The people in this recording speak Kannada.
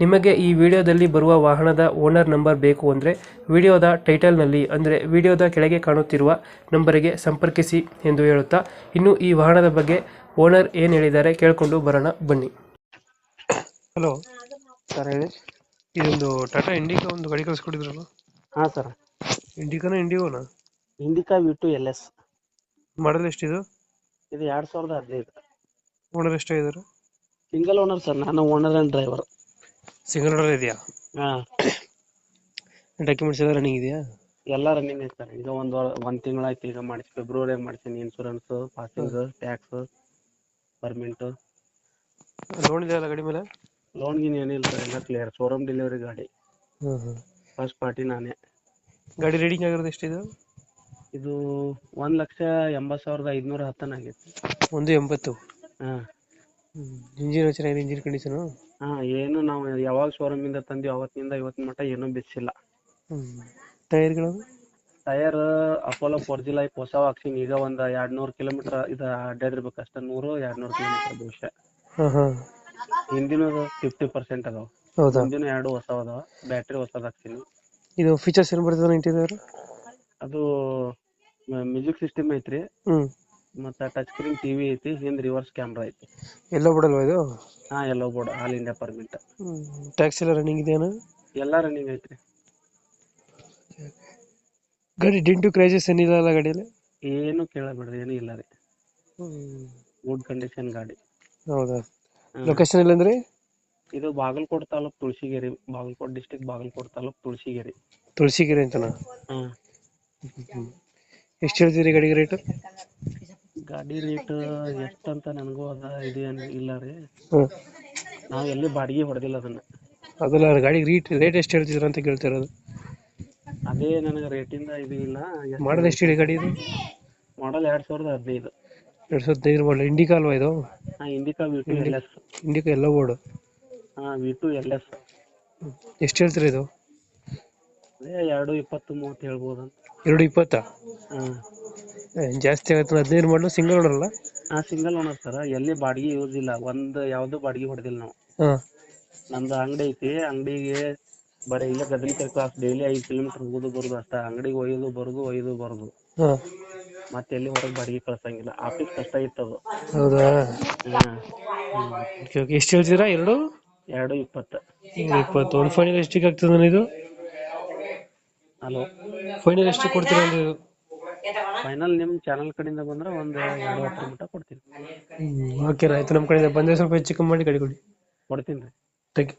ನಿಮಗೆ ಈ ವಿಡಿಯೋದಲ್ಲಿ ಬರುವ ವಾಹನದ ಓನರ್ ನಂಬರ್ ಬೇಕು ಅಂದರೆ ವಿಡಿಯೋದ ಟೈಟಲ್ನಲ್ಲಿ ಅಂದರೆ ವಿಡಿಯೋದ ಕೆಳಗೆ ಕಾಣುತ್ತಿರುವ ನಂಬರಿಗೆ ಸಂಪರ್ಕಿಸಿ ಎಂದು ಹೇಳುತ್ತಾ ಇನ್ನು ಈ ವಾಹನದ ಬಗ್ಗೆ ಓನರ್ ಏನು ಹೇಳಿದ್ದಾರೆ ಕೇಳಿಕೊಂಡು ಬರೋಣ ಬನ್ನಿ. ಹಲೋ. ಸರ್ ಹೇಳಿ. ಇದೊಂದು ಟಾಟಾ ಇಂಡಿಕಾ ಒಂದು ಗಾಡಿ ಕಳಿಸ್ಕೊಟ್ಟಿದ್ರಲ್ಲ? ಹಾಂ ಸರ್. ಇಂಡಿಕಾನ ಇಂಡಿಗೋನ Indica V two L S model ಎಷ್ಟಿದು? ಇದು ಎರಡು ಸಾವಿರದ ಹದಿನೈದು. ಓನರ್ ಎಷ್ಟಾಗಿದ್ದಾರೆ? ಸಿಂಗಲ್ ಓನರ್ ಸರ್ ನಾನು owner and driver single owner ಇದೆಯಾ? ಹಾ. ಡಾಕ್ಯುಮೆಂಟ್ಸ್ ಎಲ್ಲ ರನ್ನಿಂಗ್ ಇದೆಯಾ? ಎಲ್ಲ ರನ್ನಿಂಗ್ ಐತೆ ಸರ್. ಈಗ ಒಂದು ಒಂದು ತಿಂಗಳಾಯ್ತು ಈಗ ಮಾಡಿಸಿ ಫೆಬ್ರವರಿಯಾಗ ಮಾಡ್ತೀನಿ insurance passing tax permit loan ಇದೆಯಲ್ಲ ಗಾಡಿ ಮೇಲೆ? ಲೋನ್ ಗೀನ್ ಏನಿಲ್ಲ ಸರ್ ಎಲ್ಲ ಕ್ಲಿಯರ್ ಶೋರೂಮ್ ಡೆಲಿವರಿ ಗಾಡಿ. ಹ್ಞೂ ಹ್ಞೂ ಫಸ್ಟ್ ಪಾರ್ಟಿ ನಾನೇ. ಗಾಡಿ ರೀಡಿಂಗ್ ಆಗಿರೋದು ಎಷ್ಟಿದೆ? ಇದು ಒಂದು ಲಕ್ಷ ಎಂಬತ್ತು ಸಾವಿರದ ಐದುನೂರ ಹತ್ತನಾಗಿತ್ತು ಒಂದು ಎಂಬತ್ತು? ಹಾಂ. ಇಂಜಿನ್ ಚೆನ್ನಾಗಿದೆ ಇಂಜಿನ್ ಕಂಡೀಷನು ಹಾಂ ಏನು ನಾವು ಯಾವಾಗ ಶೋರೂಮ್ ಇಂದ ತಂದಿವಿ ಅವತ್ತಿನಿಂದ ಇವತ್ತಿನ ಮಟ್ಟ ಏನೂ ಬಿಚ್ಚಿಲ್ಲ ಟೈರ್ಗಳು? Tyre Apollo four G life ಹೊಸ ಹಾಕ್ಸಿನಿ ಈಗ ಒಂದ್ ಎರಡ್ ನೂರ್ ಕಿಲೋಮೀಟರ್ ಇದು ಅಡ್ಡಾಡಿರ್ಬೇಕು ಅಷ್ಟೇ ನೂರು ಎರಡ್ ನೂರ್ ಕಿಲೋಮೀಟರ್ ಬಹುಶಃ ಹಾ ಹಾ. ಹಿಂದಿನ ಫಿಫ್ಟಿ ಪರ್ಸೆಂಟ್ ಅದಾವ. ಹೌದಾ? ಎರಡು ಹೊಸ ಅದಾವ ಬ್ಯಾಟ್ರಿ ಹೊಸದ ಹಾಕ್ಸಿನಿ ಇದು ಫೀಚರ್ಸ್ ಏನು ಬರ್ತದೆ ಇಂಟೀರಿಯರ್ ಅದು ಮ್ಯೂಸಿಕ್ ಸಿಸ್ಟಮ್ ಐತ್ರಿ. ಹ್ಞೂ ಮತ್ತು ಟಚ್ ಸ್ಕ್ರೀನ್ ಟಿವಿ ಐತಿ ಹಿಂದ್ ರಿವರ್ಸ್ ಕ್ಯಾಮ್ರಾ ಐತಿ. ಎಲ್ಲೋ ಅಲ್ವಾ ಇದು? ಹಾ ಎಲ್ಲೋ board all India permit tax ಎಲ್ಲ ರನ್ನಿಂಗ್ ಇದೆಯಾ ಎಲ್ಲ ರನ್ನಿಂಗ್ ಐತ್ರಿ. ಗಾಡಿ ಡಿಂಟು ಕ್ರೈಸಸ್ ಏನಿಲ್ಲ ಅಲ್ಲ ಗಾಡಿಯಲ್ಲಿ? ಏನು ಕೇಳಬೇಡ್ರಿ ಏನು ಇಲ್ಲ ರೀ. ಗುಡ್ ಕಂಡೀಷನ್ ಗಾಡಿ. ಹೌದಾ? ಲೊಕೇಶನ್ ಲೊಕೇಶನ್ ಎಲ್ಲಂದ್ರಿ ಇದು ಬಾಗಲಕೋಟ್ ತಾಲೂಕ್ ತುಳಸಿಗೇರಿ ಬಾಗಲಕೋಟ್ ಡಿಸ್ಟಿಕ್ ಬಾಗಲಕೋಟ್ ತಾಲೂಕ್ ತುಳಸಿಗೇರಿ. ತುಳಸಿಗೇರಿ ಅಂತನಾ? ಹಾ. ಎಷ್ಟು ಹೇಳ್ತೀರಿ ಗಾಡಿಗೆ ರೇಟ್ ಗಾಡಿ ರೇಟ್ ಅಂತ ನನಗೂ ಅದ ಇದು ಏನು ಇಲ್ಲ ರೀ. ನಾವ್ ನಾವು ಎಲ್ಲಿ ಬಾಡಿಗೆ ಹೊಡೆದಿಲ್ಲ ಅದನ್ನ. ಅದಲ್ಲ ಗಾಡಿ ರೇಟ್ ರೇಟ್ ಎಷ್ಟು ಹೇಳ್ತಿದ್ರ ಅಂತ ಕೇಳ್ತಿರೋದು. ಅದೇ ನನಗೆ ರೇಟಿಂದ ಇದು ಇಲ್ಲ. ಮಾಡಲ್ ಎಷ್ಟು ಹೇಳಿ ಗಾಡಿ ಇದು? ಮಾಡಲ್ ಎರಡ್ ಸಾವಿರದ ಹದಿನೈದು. ಎರಡ್ ಸಾವಿರದ ಹದಿನೈದು ಮಾಡಲ್ ಇಂಡಿಕಾ ಅಲ್ವಾ ಇದು? ಹಾಂ Indica V two L S Indica ಎಲ್ಲ ಬೋರ್ಡು ಹಾಂ ವಿ ಟು ಎಲ್ ಎಸ್ ಎಷ್ಟು ಹೇಳ್ತೀರಿ ಇದು? ಅದೇ ಎರಡು ಇಪ್ಪತ್ತು ಮೂವತ್ತು ಹೇಳ್ಬೋದು ಅಂತ ಎರಡು ಇಪ್ಪತ್ತಾ? ಹಾಂ. ಜಾಸ್ತಿ ಆಗುತ್ತೆ. ಹದಿನೈದು ಮಾಡಲು? ಸಿಂಗಲ್ ಓಡರಲ್ಲ ಹಾ ಸಿಂಗಲ್ ಓನರ್ ಸರ್ ಎಲ್ಲಿ ಬಾಡಿಗೆ ಯೂಸ್ ಇಲ್ಲ. ಒಂದು ಯಾವುದು ಬಾಡಿಗೆ ಹೊಡೆದಿಲ್ಲ ನಾವು. ಹಾಂ. ನಮ್ದು ಅಂಗಡಿ ಐತಿ. ಅಂಗಡಿಗೆ ಬರೀ ಇಲ್ಲ ಗದಲಿಕರ್ ಕ್ಲಾಸ್ ಡೈಲಿ ಐದು ಕಿಲೋಮೀಟರ್ ಹೋಗುದು ಬರುದು ಅಷ್ಟ. ಅಂಗಡಿಗೆ ಒಯ್ಯೋದು ಬರುದು ಒಯ್ಯೋದು ಬರುದು. ಹಾಂ. ಮತ್ತೆ ಎಲ್ಲಿ ಹೊರಗೆ ಬಾಡಿಗೆ ಕಳ್ಸಂಗಿಲ್ಲ. ಆಫೀಸ್ ಕಷ್ಟ ಇತ್ತದು ಹೌದಾ? ಓಕೆ ಓಕೆ ಎಷ್ಟು ಹೇಳ್ತೀರಾ? ಎರಡು? ಎರಡು ಇಪ್ಪತ್ತು. ಇಪ್ಪತ್ತು. ಒಂದು ಫೈನಲ್ ಎಷ್ಟಿಗೆ ಆಗ್ತದೆ ಇದು? ಹಲೋ ಫೈನಲ್ ಎಷ್ಟು ಕೊಡ್ತೀರಾ ಅಂದ್ರೆ? ಇದು ಫೈನಲ್ ನಿಮ್ ಚಾನಲ್ ಕಡೆಯಿಂದ ಬಂದ್ರೆ ಒಂದು ಎರಡು ಹತ್ತರ ಮಟ್ಟ ಕೊಡ್ತೀನಿ. ಓಕೆ ಆಯ್ತು ನಮ್ಮ ಕಡೆಯಿಂದ ಬಂದರೆ ಸ್ವಲ್ಪ ಹೆಚ್ಚು ಕಮ್ಮಿ ಮಾಡಿ ಗಾಡಿ ಕೊಡಿ ಕೊಡ್ತೀನಿ ರೀ. Thank you